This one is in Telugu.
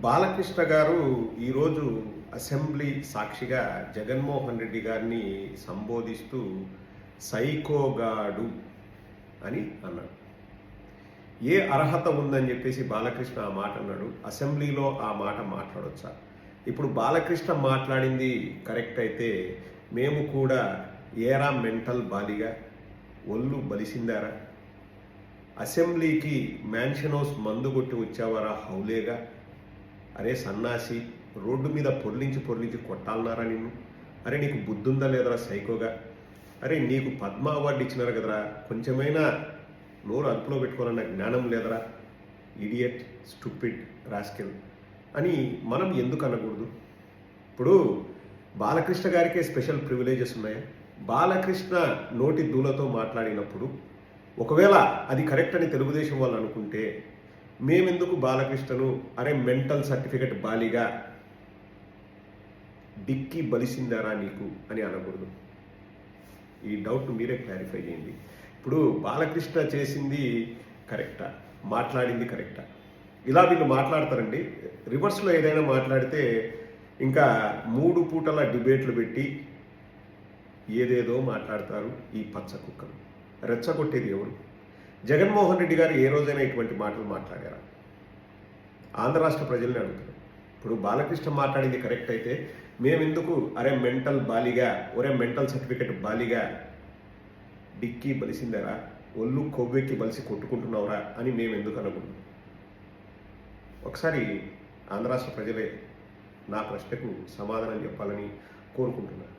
బాలకృష్ణ గారు ఈరోజు అసెంబ్లీ సాక్షిగా జగన్మోహన్ రెడ్డి గారిని సంబోధిస్తూ సైకోగాడు అని అన్నాడు. ఏ అర్హత ఉందని చెప్పేసి బాలకృష్ణ ఆ మాట అన్నాడు. అసెంబ్లీలో ఆ మాట మాట్లాడొచ్చా? ఇప్పుడు బాలకృష్ణ మాట్లాడింది కరెక్ట్ అయితే మేము కూడా ఏరా మెంటల్ బాలిగా ఒళ్ళు బలిసిందారా? అసెంబ్లీకి మ్యాన్షన్ హౌస్ మందు కొట్టి వచ్చేవారా హౌలేగా? అరే సన్నాసి రోడ్డు మీద పొర్లించి పొర్లించి కొట్టాలన్నారా నిన్ను? అరే నీకు బుద్ధుందా లేదరా సైకోగా? అరే నీకు పద్మ అవార్డు ఇచ్చినారు కదరా కొంచెమైనా నోరు అదుపులో పెట్టుకోవాలన్న జ్ఞానం లేదరా? ఇడియట్ స్టూపిడ్ రాస్కెల్ అని మనం ఎందుకు అనకూడదు? ఇప్పుడు బాలకృష్ణ గారికే స్పెషల్ ప్రివిలేజెస్ ఉన్నాయా? బాలకృష్ణ నోటి దూలతో మాట్లాడినప్పుడు ఒకవేళ అది కరెక్ట్ అని తెలుగుదేశం వాళ్ళు అనుకుంటే మేమెందుకు బాలకృష్ణను? అరే మెంటల్ సర్టిఫికెట్ బాలిగా. డిక్కి బలిసిందారా నీకు? అని అనకూడదు. ఈ డౌట్ మీరే క్లారిఫై చేయండి. ఇప్పుడు బాలకృష్ణ చేసింది కరెక్టా? మాట్లాడింది కరెక్టా? ఇలా వీళ్ళు మాట్లాడతారండి. రివర్స్లో ఏదైనా మాట్లాడితే ఇంకా మూడు పూటల డిబేట్లు పెట్టి ఏదేదో మాట్లాడతారు ఈ పచ్చ కుక్కలు. రెచ్చగొట్టేది ఎవరు? జగన్మోహన్ రెడ్డి గారు ఏ రోజైనా ఇటువంటి మాటలు మాట్లాడారా? ఆంధ్ర రాష్ట్ర ప్రజల్ని అడుగుతారు ఇప్పుడు బాలకృష్ణ మాట్లాడింది కరెక్ట్ అయితే మేమెందుకు అరే మెంటల్ బాలిగా ఒరే మెంటల్ సర్టిఫికెట్ బాలిగా డిక్కి బలిసిందరా ఒళ్ళు కొవ్వెక్కి బలిసి కొట్టుకుంటున్నావురా అని మేము ఎందుకు అనకూడదు? ఒకసారి ఆంధ్ర రాష్ట్ర ప్రజలే నా ప్రశ్నకు సమాధానం చెప్పాలని కోరుకుంటున్నాను